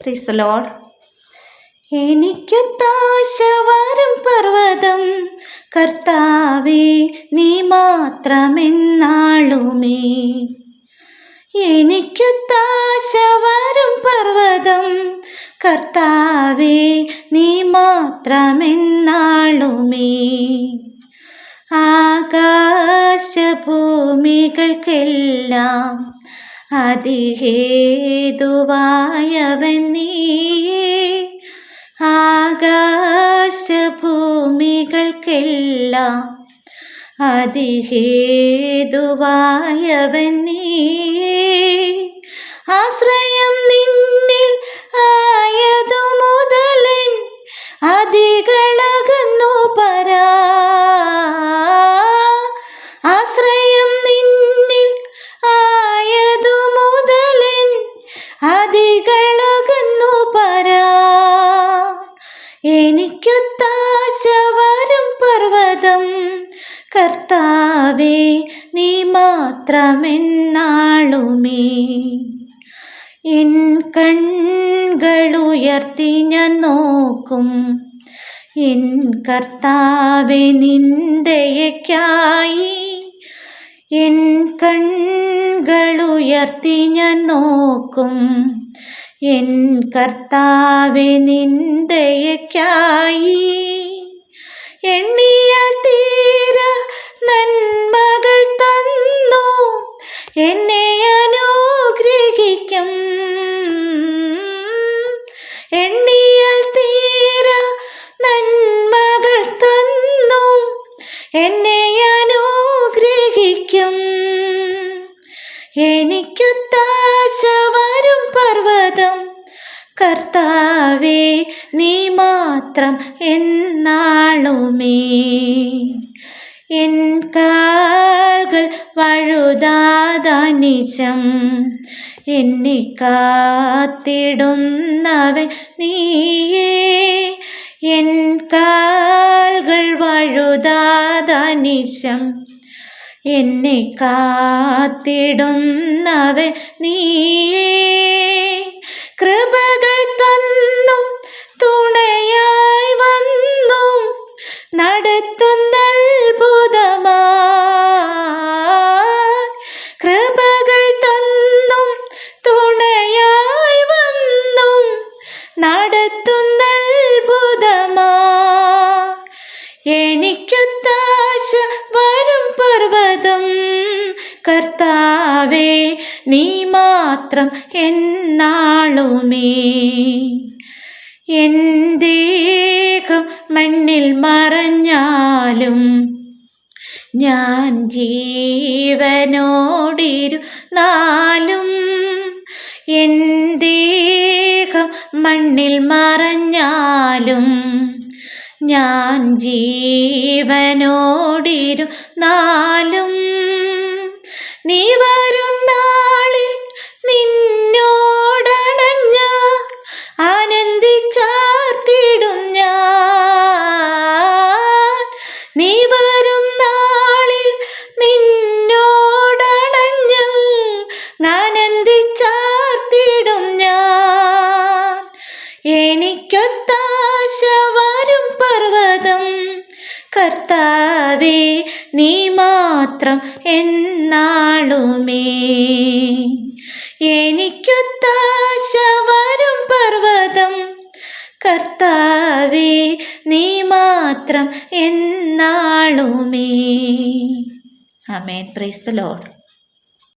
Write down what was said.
പ്രീസ് എനിക്ക് താശവാരം താശ വരും പർവതം. കർത്താവേ നീ മാത്രമെന്നാളുമേ. എനിക്ക് താശവാരം വരും പർവതം. കർത്താവേ നീ മാത്രമെന്നാളുമേ. ആകാശഭൂമികൾക്കെല്ലാം അതിഹേതുവായവൻ നീയേ ആകാശഭൂമികൾക്കെല്ലാം അതിഹേതുവായവൻ ആശ്രയം എനിക്കൊത്താശ വരും പർവതം. കർത്താവേ നീ മാത്രമെന്നാളുമേ. എൻ കൺകളുയർത്തി ഞാൻ നോക്കും. എൻ കർത്താവെ നിന്ദയക്കായി. എൻ കൺകളുയർത്തി ഞാൻ നോക്കും. എൻ കർത്താവെ നിന്ദയക്കായി എണ്ണിയാൽ തീര നന്മകൾ തന്നു. എന്നെ അനുഗ്രഹിക്കും. എണ്ണിയാൽ തീര നന്മകൾ തന്നു. എന്നെ കർത്താവേ നീ മാത്രം എന്നാളുമേ. എൻ കാൽകൾ വഴുതാതനിശം എന്നെ കാത്തിടുന്നവൻ നീയേ. എൻ കാൽകൾ വഴുതാതനിശം എന്നെ കാത്തിടുന്നവൻ നീയേ. പർവതം കർത്താവേ നീ മാത്രം എന്നാളുമേ. എന്തേകം മണ്ണിൽ മറഞ്ഞാലും ഞാൻ ജീവനോടിരു നാലും എൻ മണ്ണിൽ മറഞ്ഞാലും ഞാൻ ജീവനോടിരു നാലും കർത്താവേ നീ മാത്രം എന്നാളുമേ. എനിക്കൊത്താശ വരും പർവതം. കർത്താവേ നീ മാത്രം എന്നാളുമേ. Amen praise the Lord